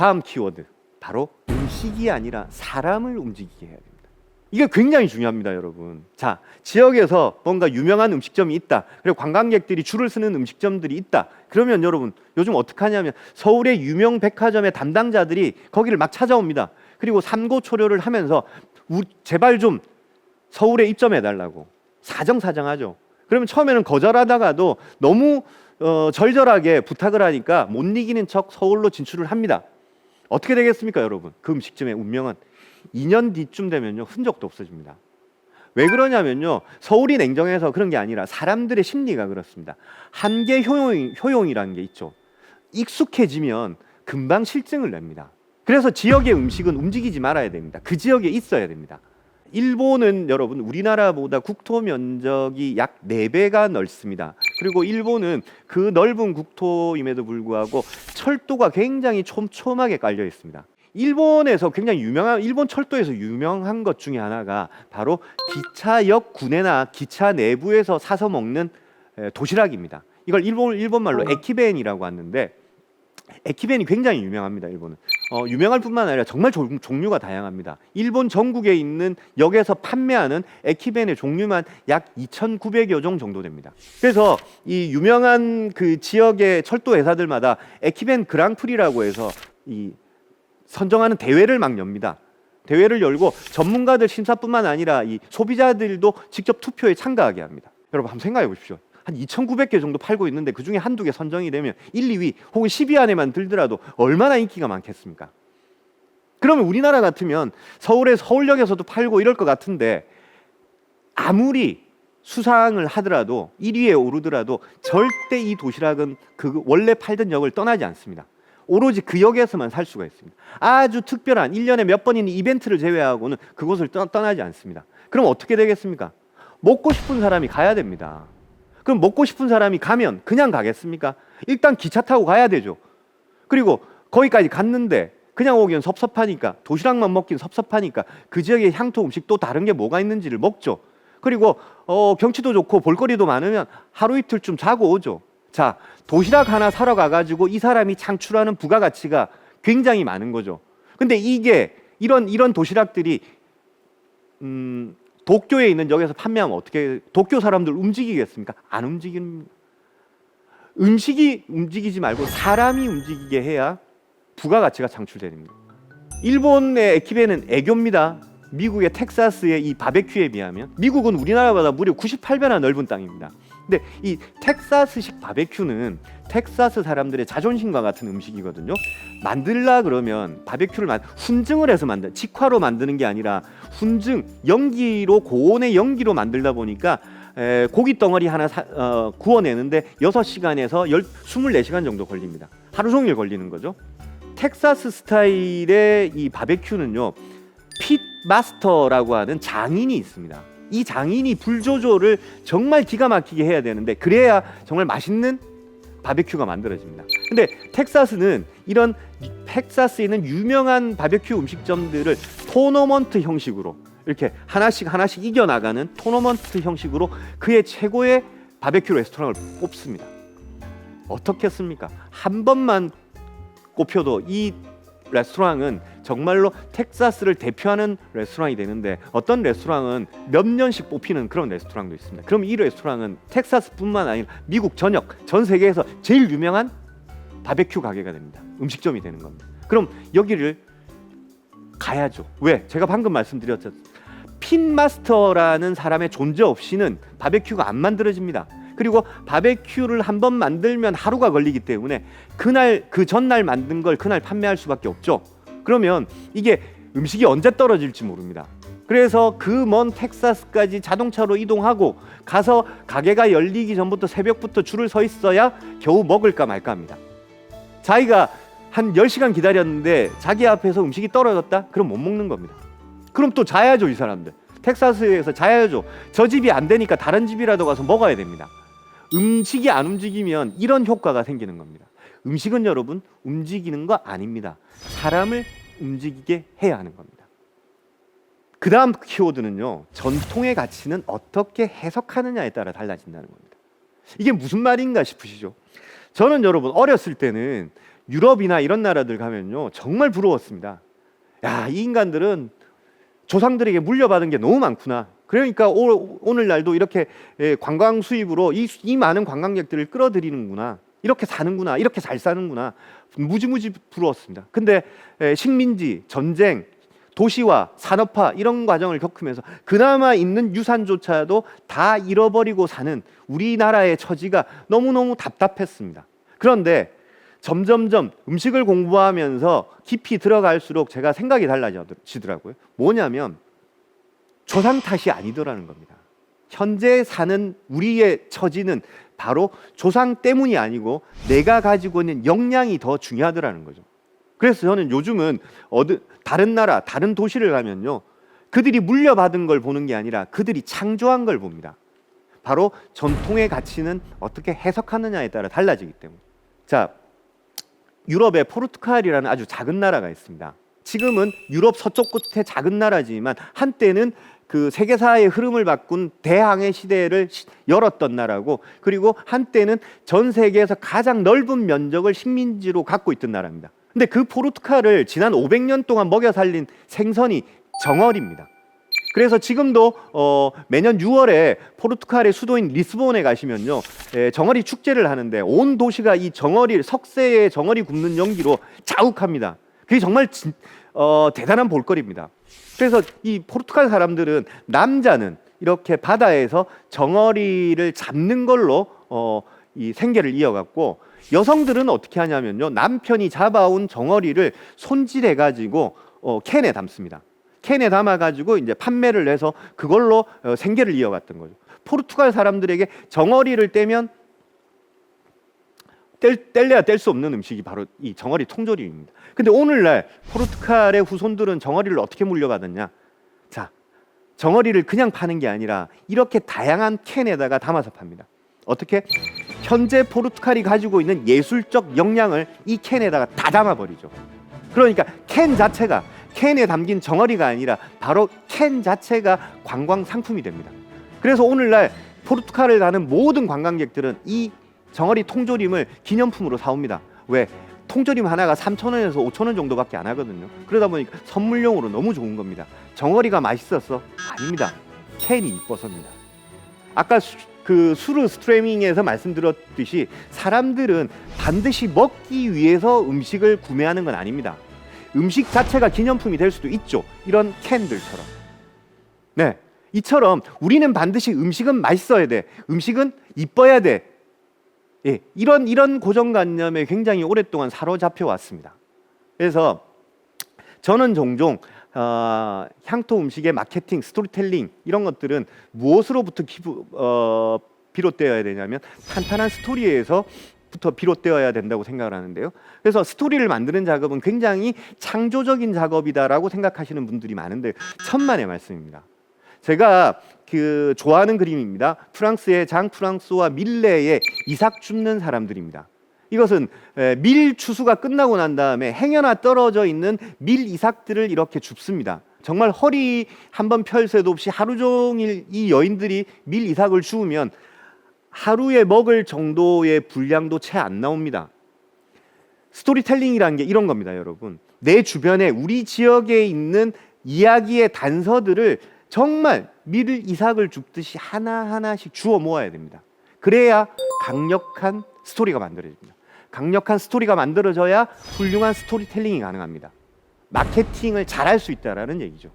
다음 키워드 바로 음식이 아니라 사람을 움직이게 해야 됩니다. 이게 굉장히 중요합니다, 여러분. 자, 지역에서 뭔가 유명한 음식점이 있다. 그리고 관광객들이 줄을 서는 음식점들이 있다. 그러면 여러분, 요즘 어떻게 하냐면 서울의 유명 백화점의 담당자들이 거기를 막 찾아옵니다. 그리고 삼고초려를 하면서 우- 제발 좀 서울에 입점해 달라고 사정사정하죠. 그러면 처음에는 거절하다가도 너무 어, 절절하게 부탁을 하니까 못 이기는 척 서울로 진출을 합니다. 어떻게 되겠습니까, 여러분? 그 음식점의 운명은 2년 뒤쯤 되면요 흔적도 없어집니다. 왜 그러냐면요 서울이 냉정해서 그런 게 아니라 사람들의 심리가 그렇습니다. 한계 효용 효용이라는 게 있죠. 익숙해지면 금방 실증을 냅니다. 그래서 지역의 음식은 움직이지 말아야 됩니다. 그 지역에 있어야 됩니다. 일본은 여러분 우리나라보다 국토 면적이 약 4배가 넓습니다. 그리고 일본은 그 넓은 국토임에도 불구하고 철도가 굉장히 촘촘하게 깔려 있습니다. 일본에서 굉장히 유명한 일본 철도에서 유명한 것 중에 하나가 바로 기차역 구내나 기차 내부에서 사서 먹는 에, 도시락입니다. 이걸 일본 일본 말로 에키벤이라고 하는데 에키벤이 굉장히 유명합니다. 일본은 어, 유명할 뿐만 아니라 정말 종, 종류가 다양합니다. 일본 전국에 있는 역에서 판매하는 에키벤의 종류만 약 2,900여 종 정도 됩니다. 그래서 이 유명한 그 지역의 철도 회사들마다 에키벤 그랑프리라고 해서 이 선정하는 대회를 막 엽니다. 대회를 열고 전문가들 심사뿐만 아니라 이 소비자들도 직접 투표에 참가하게 합니다. 여러분 한번 생각해 보십시오. 한 2,900개 정도 팔고 있는데 그 중에 한두 개 선정이 되면 1, 2위 혹은 10위 안에만 들더라도 얼마나 인기가 많겠습니까? 그러면 우리나라 같으면 서울의 서울역에서도 팔고 이럴 것 같은데 아무리 수상을 하더라도 1위에 오르더라도 절대 이 도시락은 그 원래 팔던 역을 떠나지 않습니다. 오로지 그 역에서만 살 수가 있습니다. 아주 특별한 1년에 몇 번 있는 이벤트를 제외하고는 그곳을 떠, 떠나지 않습니다. 그럼 어떻게 되겠습니까? 먹고 싶은 사람이 가야 됩니다. 그럼 먹고 싶은 사람이 가면 그냥 가겠습니까? 일단 기차 타고 가야 되죠. 그리고 거기까지 갔는데 그냥 오기엔 섭섭하니까 도시락만 먹긴 섭섭하니까 그 지역의 향토 음식 또 다른 게 뭐가 있는지를 먹죠. 그리고 어, 경치도 좋고 볼거리도 많으면 하루 이틀 좀 자고 오죠. 자, 도시락 하나 사러 가가지고 이 사람이 창출하는 부가가치가 굉장히 많은 거죠. 근데 이게 이런 이런 도시락들이 음, 도쿄에 있는 역에서 판매하면 어떻게 도쿄 사람들 움직이겠습니까? 안 움직입니다. 음식이 움직이지 말고 사람이 움직이게 해야 부가가치가 창출됩니다. 일본의 에키베는 애교입니다. 미국의 텍사스의 이 바베큐에 비하면 미국은 우리나라보다 무려 98배나 넓은 땅입니다. 근데 이 텍사스식 바베큐는 텍사스 사람들의 자존심과 같은 음식이거든요. 만들라 그러면 바베큐를 만 훈증을 해서 만들 직화로 만드는 게 아니라 훈증 연기로 고온의 연기로 만들다 보니까 에, 고기 덩어리 하나 사, 어, 구워내는데 6시간에서 10, 24시간 정도 걸립니다. 하루 종일 걸리는 거죠. 텍사스 스타일의 이 바베큐는요. 핏 마스터라고 하는 장인이 있습니다. 이 장인이 불 조절을 정말 기가 막히게 해야 되는데 그래야 정말 맛있는 바베큐가 만들어집니다. 근데 텍사스는 이런 텍사스에 있는 유명한 바베큐 음식점들을 토너먼트 형식으로 이렇게 하나씩 하나씩 이겨나가는 토너먼트 형식으로 그의 최고의 바베큐 레스토랑을 뽑습니다. 어떻겠습니까? 한 번만 꼽혀도 이 레스토랑은 정말로 텍사스를 대표하는 레스토랑이 되는데 어떤 레스토랑은 몇 년씩 뽑히는 그런 레스토랑도 있습니다. 그럼 이 레스토랑은 텍사스뿐만 아니라 미국 전역 전 세계에서 제일 유명한 바베큐 가게가 됩니다. 음식점이 되는 겁니다. 그럼 여기를 가야죠. 왜? 제가 방금 말씀드렸죠. 핀마스터라는 사람의 존재 없이는 바베큐가 안 만들어집니다. 그리고 바베큐를 한 번 만들면 하루가 걸리기 때문에 그날 그 전날 만든 걸 그날 판매할 수밖에 없죠. 그러면 이게 음식이 언제 떨어질지 모릅니다. 그래서 그 먼 텍사스까지 자동차로 이동하고 가서 가게가 열리기 전부터 새벽부터 줄을 서 있어야 겨우 먹을까 말까 합니다. 자기가 한 10시간 기다렸는데 자기 앞에서 음식이 떨어졌다? 그럼 못 먹는 겁니다. 그럼 또 자야죠, 이 사람들. 텍사스에서 자야죠. 저 집이 안 되니까 다른 집이라도 가서 먹어야 됩니다. 음식이 안 움직이면 이런 효과가 생기는 겁니다. 음식은 여러분 움직이는 거 아닙니다. 사람을 움직이게 해야 하는 겁니다. 그 다음 키워드는요, 전통의 가치는 어떻게 해석하느냐에 따라 달라진다는 겁니다. 이게 무슨 말인가 싶으시죠? 저는 여러분 어렸을 때는 유럽이나 이런 나라들 가면요 정말 부러웠습니다. 야, 이 인간들은 조상들에게 물려받은 게 너무 많구나. 그러니까 오, 오늘날도 이렇게 예, 관광 수입으로 이, 이 많은 관광객들을 끌어들이는구나. 이렇게 사는구나. 이렇게 잘 사는구나. 무지무지 부러웠습니다. 근데 예, 식민지, 전쟁, 도시화, 산업화 이런 과정을 겪으면서 그나마 있는 유산조차도 다 잃어버리고 사는 우리나라의 처지가 너무너무 답답했습니다. 그런데 점점점 음식을 공부하면서 깊이 들어갈수록 제가 생각이 달라지더라고요. 뭐냐면 조상 탓이 아니더라는 겁니다. 현재 사는 우리의 처지는 바로 조상 때문이 아니고 내가 가지고 있는 역량이 더 중요하더라는 거죠. 그래서 저는 요즘은 어느 다른 나라, 다른 도시를 가면요. 그들이 물려받은 걸 보는 게 아니라 그들이 창조한 걸 봅니다. 바로 전통의 가치는 어떻게 해석하느냐에 따라 달라지기 때문에. 자, 유럽의 포르투갈이라는 아주 작은 나라가 있습니다. 지금은 유럽 서쪽 끝에 작은 나라지만 한때는 그 세계사의 흐름을 바꾼 대항해 시대를 시- 열었던 나라고 그리고 한때는 전 세계에서 가장 넓은 면적을 식민지로 갖고 있던 나라입니다. 근데 그 포르투갈을 지난 500년 동안 먹여 살린 생선이 정어리입니다. 그래서 지금도 어, 매년 6월에 포르투갈의 수도인 리스본에 가시면요 에, 정어리 축제를 하는데 온 도시가 이 정어리 석쇠에 정어리 굽는 연기로 자욱합니다. 그게 정말 진, 어, 대단한 볼거리입니다. 그래서 이 포르투갈 사람들은 남자는 이렇게 바다에서 정어리를 잡는 걸로 어, 이 생계를 이어갔고 여성들은 어떻게 하냐면요 남편이 잡아온 정어리를 손질해 가지고 어, 캔에 담습니다. 캔에 담아 가지고 이제 판매를 해서 그걸로 어, 생계를 이어갔던 거죠. 포르투갈 사람들에게 정어리를 떼면 뗄, 뗄래야 뗄 수 없는 음식이 바로 이 정어리 통조림입니다. 근데 오늘날 포르투갈의 후손들은 정어리를 어떻게 물려받았냐? 자, 정어리를 그냥 파는 게 아니라 이렇게 다양한 캔에다가 담아서 팝니다. 어떻게? 현재 포르투갈이 가지고 있는 예술적 역량을 이 캔에다가 다 담아 버리죠. 그러니까 캔 자체가 캔에 담긴 정어리가 아니라 바로 캔 자체가 관광 상품이 됩니다. 그래서 오늘날 포르투갈을 가는 모든 관광객들은 이 정어리 통조림을 기념품으로 사옵니다. 왜? 통조림 하나가 3,000원에서 5,000원 정도밖에 안 하거든요. 그러다 보니까 선물용으로 너무 좋은 겁니다. 정어리가 맛있었어? 아닙니다. 캔이 이뻐서입니다. 아까 수, 그 수르 스트리밍에서 말씀드렸듯이 사람들은 반드시 먹기 위해서 음식을 구매하는 건 아닙니다. 음식 자체가 기념품이 될 수도 있죠. 이런 캔들처럼. 네. 이처럼 우리는 반드시 음식은 맛있어야 돼. 음식은 이뻐야 돼. 예, 이런 이런 고정관념에 굉장히 오랫동안 사로잡혀 왔습니다. 그래서 저는 종종 어, 향토 음식의 마케팅, 스토리텔링 이런 것들은 무엇으로부터 기부, 어, 비롯되어야 되냐면 탄탄한 스토리에서 부터 비롯되어야 된다고 생각을 하는데요. 그래서 스토리를 만드는 작업은 굉장히 창조적인 작업이다라고 생각하시는 분들이 많은데 천만의 말씀입니다. 제가 그 좋아하는 그림입니다. 프랑스의 장 프랑스와 밀레의 이삭 줍는 사람들입니다. 이것은 에, 밀 추수가 끝나고 난 다음에 행여나 떨어져 있는 밀 이삭들을 이렇게 줍습니다. 정말 허리 한 번 펼 새도 없이 하루 종일 이 여인들이 밀 이삭을 주우면 하루에 먹을 정도의 분량도 채 안 나옵니다. 스토리텔링이라는 게 이런 겁니다, 여러분. 내 주변에 우리 지역에 있는 이야기의 단서들을 정말 밀 이삭을 줍듯이 하나하나씩 주워 모아야 됩니다. 그래야 강력한 스토리가 만들어집니다. 강력한 스토리가 만들어져야 훌륭한 스토리텔링이 가능합니다. 마케팅을 잘할 수 있다라는 얘기죠.